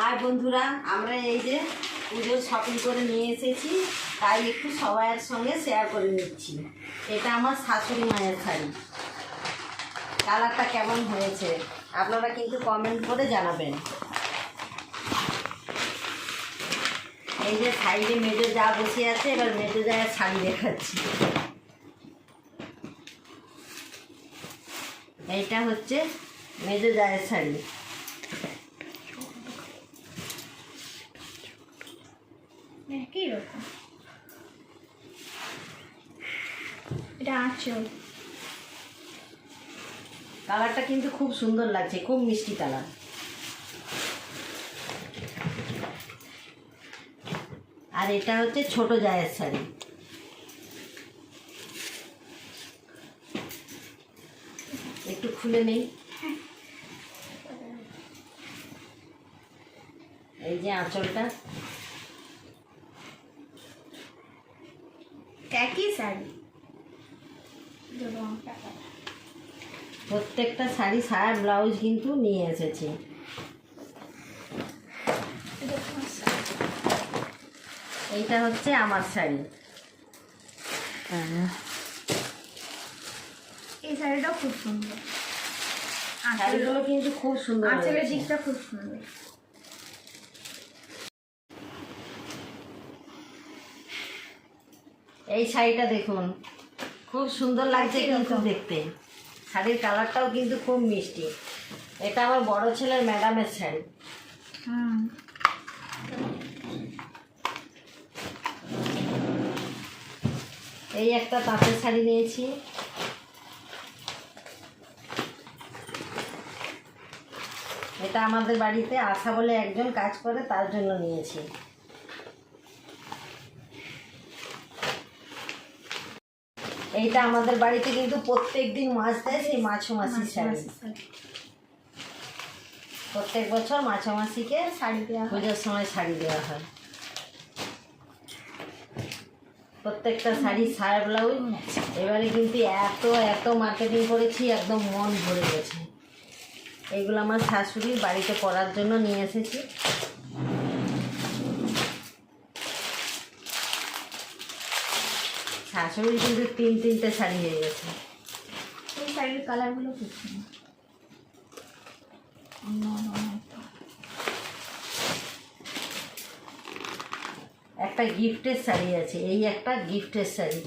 High বন্ধুরা, আমরা এই যে পুজোর শপিং করে নিয়ে এসেছি, তাই একটু সবাইয়ের সঙ্গে শেয়ার করে নিচ্ছি। এটা আমার শাশুড়ি মায়ের শাড়ি। কালারটা কেমন হয়েছে, আপনারা কিন্তু কমেন্ট করে জানাবেন। এই যে সাইডে মেজো যা বসে আছে, এবার মেজো যায় শাড়ি দেখাচ্ছি। এইটা হচ্ছে মেজো জায়ের শাড়ি একই রকম এটা কালারটা কিন্তু খুব সুন্দর লাগছে খুব মিষ্টি কালার। আর এটা হচ্ছে ছোট জায়ের শাড়ি। একটু খুলে নেই? এই যে আঁচলটা। একই শাড়ি। প্রত্যেকটা শাড়ি সায়া ব্লাউজ কিন্তু নিয়ে এসেছি। এইটা হচ্ছে আমার শাড়ি। এই শাড়িটাও খুব সুন্দর। শাড়িগুলো কিন্তু খুব সুন্দর আঁচলের দিকটা খুব সুন্দর। এই শাড়িটা দেখুন। খুব সুন্দর লাগছে কিন্তু দেখতে। শাড়ির কালারটাও কিন্তু খুব মিষ্টি। এটা আমার বড় ছেলের ম্যাডামের শাড়ি। এই একটা তাঁতের শাড়ি নিয়েছি। এটা আমাদের বাড়িতে আশা বলে একজন কাজ করে তার জন্য নিয়েছি। এইটা আমাদের বাড়িতে কিন্তু প্রত্যেক দিন মাছ দেয় সেই মাছও মাসির শাড়ি। প্রত্যেক বছর মাছা মাসিকে শাড়ি দেওয়া। পুজোর সময় শাড়ি দেওয়া হয়। প্রত্যেকটা শাড়ি সায়া ব্লাউজ এবারে কিন্তু এত এত মার্কেটিং করেছি একদম মন ভরে গেছে। এইগুলো আমার শাশুড়ির বাড়িতে পরার জন্য নিয়ে এসেছি। শাশুড়ির কিন্তু তিন তিনটে শাড়ি হয়ে গেছে। এই শাড়ির কালারগুলো। একটা। গিফটের শাড়ি আছে এই একটা গিফটের শাড়ি।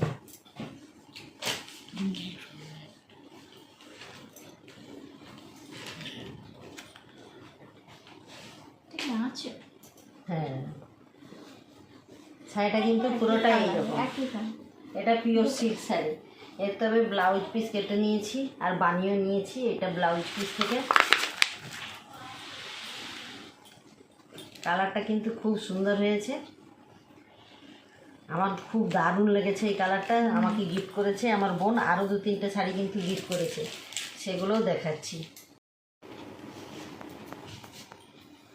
হ্যাঁ শাড়িটা কিন্তু পুরোটাই কালার। এটা পিওর সিল্ক শাড়ি। এর তবে ব্লাউজ পিস কেটে নিয়েছি, আর বানিয়েও নিয়েছি, এটা ব্লাউজ পিস থেকে। কালারটা কিন্তু খুব সুন্দর হয়েছে। আমার খুব দারুণ লেগেছে এই কালারটা, আমাকে গিফট করেছে আমার বোন, আরও দু তিনটে শাড়ি কিন্তু গিফট করেছে, সেগুলোও দেখাচ্ছি।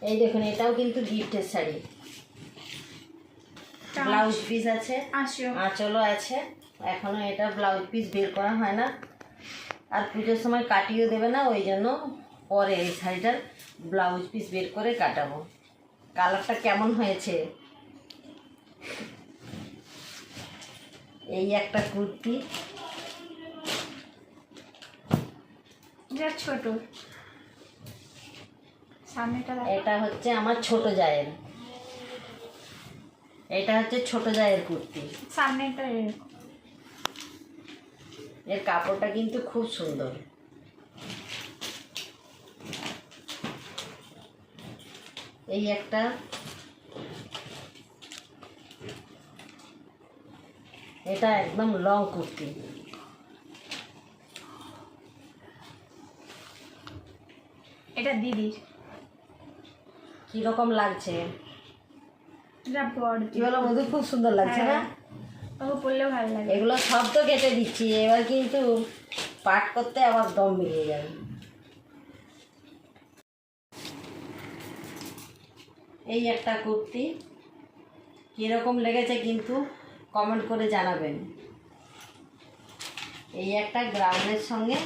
এই দেখুন, এটাও কিন্তু গিফটের শাড়ি। ব্লাউজ পিস আছে। আঁচল আঁচলও আছে। এখনও এটা ব্লাউজ পিস বের করা হয় না। আর পুজোর সময় কাটিয়েও দেবে না ওই জন্য পরে এই শাড়িটার ব্লাউজ পিস বের করে কাটাবো। কালারটা কেমন হয়েছে? এই একটা কুর্তি। ছোট। সামনেটা এটা হচ্ছে আমার ছোট জায়ের। এটা হচ্ছে ছোট জায়ের কুর্তি। সামনেটা এরকম। এর কাপড়টা কিন্তু খুব সুন্দর। এই একটা এটা একদম লং কুর্তি। এটা দিদির। কীরকম লাগছে? কি বলো মধু খুব সুন্দর লাগছে না? হ্যাঁ। ওকে পরলেও ভালো লাগে। এগুলো সব তো কেটে দিচ্ছি এবার কিন্তু পাট করতে আবার দম মিলিয়ে যাবে। এই একটা কুর্তি কীরকম লেগেছে কিন্তু কমেন্ট করে জানাবেন। এই একটা গ্রাউন্ডের সঙ্গে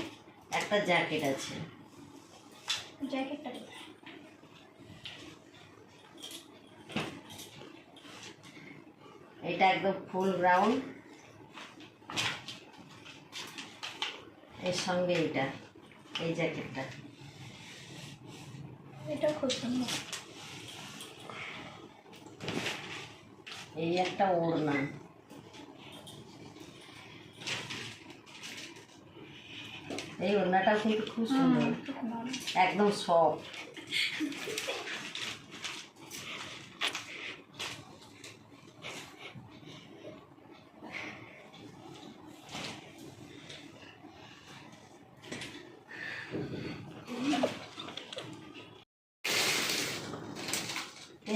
একটা জ্যাকেট আছে। জ্যাকেটটা এটা একদম ফুল ব্রাউন এর সঙ্গে এটা এই জ্যাকেটটা। এটাও খুব সুন্দর। এই একটা ওড়না। এই ওড়নাটাও কিন্তু খুব সুন্দর। একদম সফট।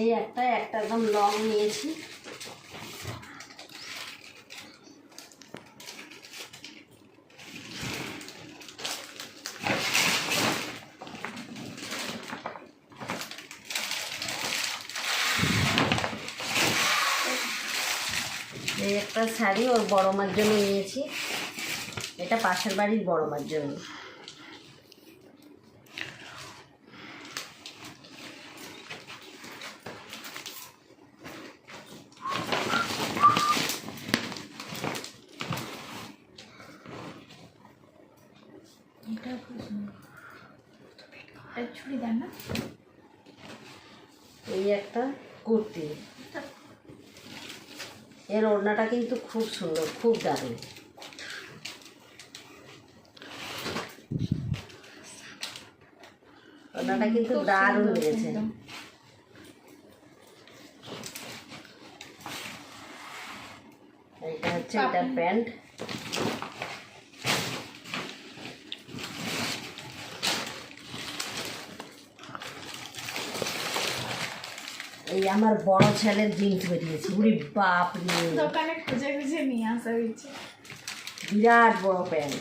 এই একটা একটা একদম লং নিয়েছি। এই একটা শাড়ি ওর বড় মার জন্য নিয়েছি। এটা পাশের বাড়ির বড় মার জন্য এটাও খুব সুন্দর এটা চুড়িদার না এই একটা কুর্তি। এর ওড়নাটা কিন্তু খুব সুন্দর খুব দারুণ। ওড়নাটা কিন্তু দারুণ লেগেছে। একদম। এটা হচ্ছে এটার প্যান্ট। এই আমার বড় ছেলের জিন্স বেরিয়েছে উড়ি বাপ রে। দোকানে খুঁজে খুঁজে নিয়ে আসা হয়েছে। বিরাট বড় প্যান্ট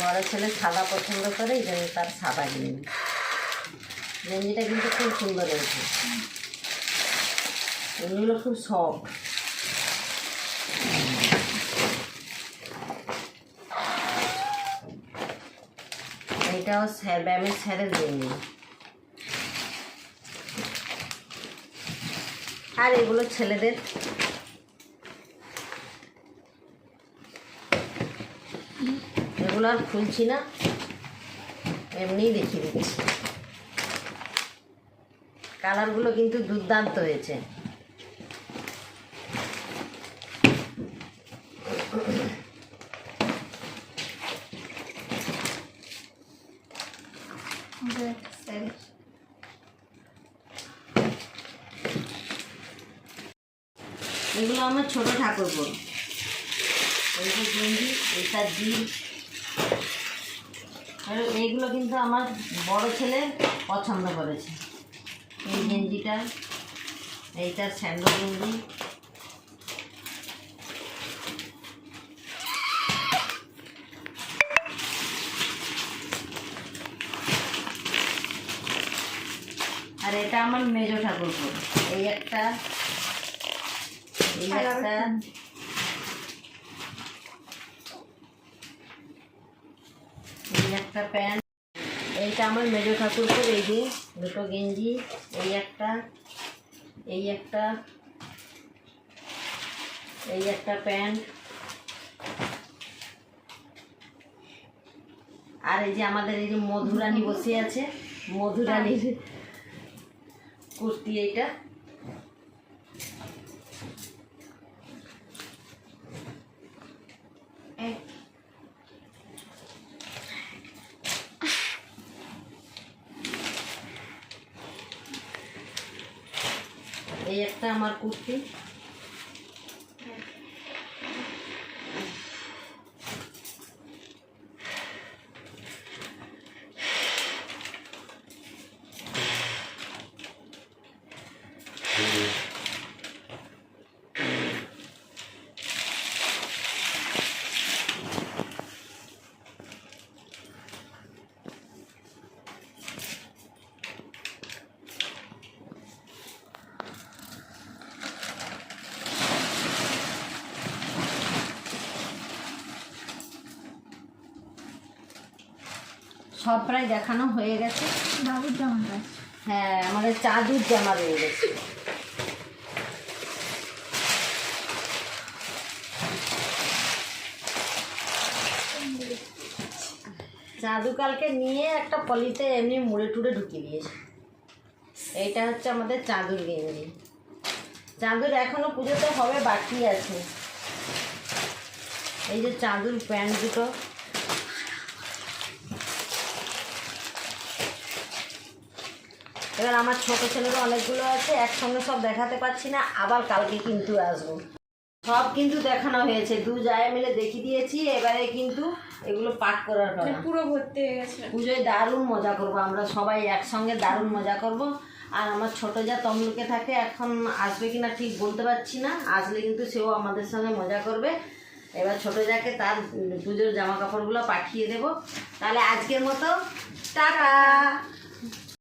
বড় ছেলে সাদা পছন্দ করে এই জন্য তার সাদা কিনে গেঞ্জিটা কিন্তু খুব সুন্দর হয়েছে। এগুলো খুব সফট এইটাও স্যার ব্যায়ামের স্যারের জন্য আর এগুলো ছেলেদের। এগুলো আর খুলছি না, এমনিই দেখিয়ে দিচ্ছি। কালারগুলো কিন্তু দুর্দান্ত হয়েছে আমাদের একটা শাড়ি এগুলো আমার ছোট ঠাকুর এই যে গেঞ্জি, এটা দিল। এইগুলো কিন্তু আমার বড় ছেলে পছন্দ করেছে। এই গেঞ্জিটা এইটা স্যান্ডো গেঞ্জি। আর এটা আমার মেজো ঠাকুর এই একটা এই একটা প্যান্ট এইটা আমার মেজো ঠাকুরপুর, এই যে দুটো গেঞ্জি, এই একটা এই একটা এই একটা প্যান্ট। আর এই যে আমাদের এই যে মধুরানী বসে আছে, মধুরানীর কুর্তি এইটা। এই একটা আমার কুর্তি। সব প্রায় দেখানো হয়ে গেছে। বাবুর জামাটা হ্যাঁ আমাদের চাদুর জামা রয়ে গেছে। চাঁদু কালকে নিয়ে একটা পলিতে এমনি মুড়ে টুড়ে ঢুকিয়ে দিয়েছে। এইটা হচ্ছে আমাদের চাঁদুর গেঞ্জি। চাঁদুর এখনও পুজোতে হবে বাকি আছে। এই যে চাঁদুর প্যান্ট দুটো। এবার আমার ছোট ছেলেরও অনেকগুলো আছে একসঙ্গে সব দেখাতে পাচ্ছি না আবার কালকে কিন্তু আসব। সব কিন্তু দেখানো হয়েছে দু জায়গা মিলে দেখিয়ে দিয়েছি এবারে কিন্তু এগুলো পাঠ করার মানে কথা পুরো ভর্তি হয়ে গেছে। পুজোয় দারুণ মজা করব আমরা সবাই একসঙ্গে দারুণ মজা করব। আর আমার ছোট যা তমলুকে থাকে এখন আসবে কিনা ঠিক বলতে পারছি না আসলে কিন্তু সেও আমাদের সঙ্গে মজা করবে। এবার ছোট যাকে তার পুজোর জামা কাপড়গুলো পাঠিয়ে দেব। তাহলে আজকের মতো টাটা!